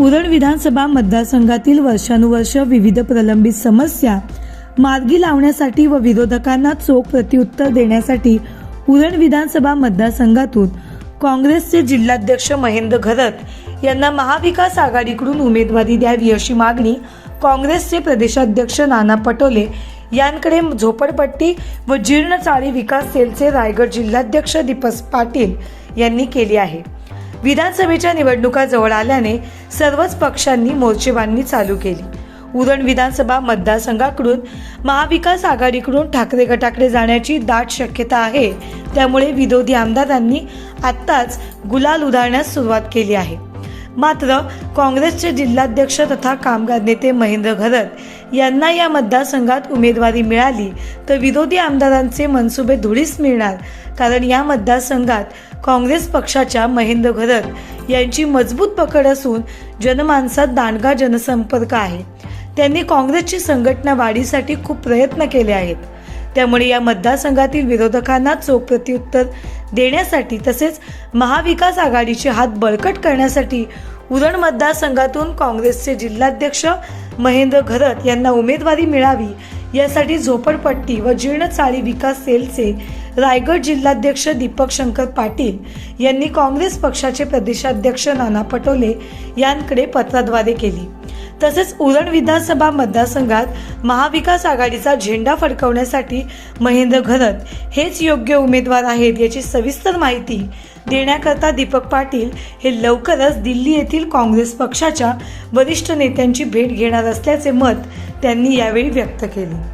उरण विधानसभा मतदारसंघातील वर्षानुवर्ष विविध प्रलंबित समस्या मार्गी लावण्यासाठी व विरोधकांना चोख प्रत्युत्तर देण्यासाठी उरण विधानसभा मतदारसंघातून काँग्रेसचे जिल्हाध्यक्ष महेंद्र घरत यांना महाविकास आघाडीकडून उमेदवारी द्यावी अशी मागणी काँग्रेसचे प्रदेशाध्यक्ष नाना पटोले यांकडे झोपडपट्टी व जीर्णचाळी विकास सेलचे रायगड जिल्हाध्यक्ष दीपक पाटील यांनी केली आहे. विधानसभेच्या निवडणुका जवळ आल्याने सर्वच पक्षांनी मोर्चेबांधणी चालू केली. उरण विधानसभा मतदारसंघाकडून महाविकास आघाडीकडून ठाकरे गटाकडे जाण्याची दाट शक्यता आहे. त्यामुळे विरोधी आमदारांनी आत्ताच गुलाल उधळण्यास सुरुवात केली आहे. मात्र काँग्रेसचे जिल्हाध्यक्ष तथा कामगार नेते महेंद्र घरत यांना या मतदारसंघात उमेदवारी मिळाली तर विरोधी आमदारांचे मनसुबे धुळीस मिळणार. कारण या मतदारसंघात काँग्रेस पक्षाच्या महेंद्र घरत यांची मजबूत पकड असून जनमानसात दांडगा जनसंपर्क आहे. त्यांनी काँग्रेसची संघटना वाढीसाठी खूप प्रयत्न केले आहेत. त्यामुळे या मतदारसंघातील विरोधकांना चोख प्रत्युत्तर देण्यासाठी तसेच महाविकास आघाडीचे हात बळकट करण्यासाठी उरण मतदारसंघातून काँग्रेसचे जिल्हाध्यक्ष महेंद्र घरत यांना उमेदवारी मिळावी यासाठी झोपडपट्टी व जीर्णचाळी विकास सेलचे रायगड जिल्हाध्यक्ष दीपक शंकर पाटील यांनी काँग्रेस पक्षाचे प्रदेशाध्यक्ष नाना पटोले यांकडे पत्राद्वारे केली. तसेच उरण विधानसभा मतदारसंघात महाविकास आघाडीचा झेंडा फडकवण्यासाठी महेंद्र घरत हेच योग्य उमेदवार आहेत याची सविस्तर माहिती देण्याकरता दीपक पाटील हे लवकरच दिल्ली येथील काँग्रेस पक्षाच्या वरिष्ठ नेत्यांची भेट घेणार असल्याचे मत त्यांनी यावेळी व्यक्त केले.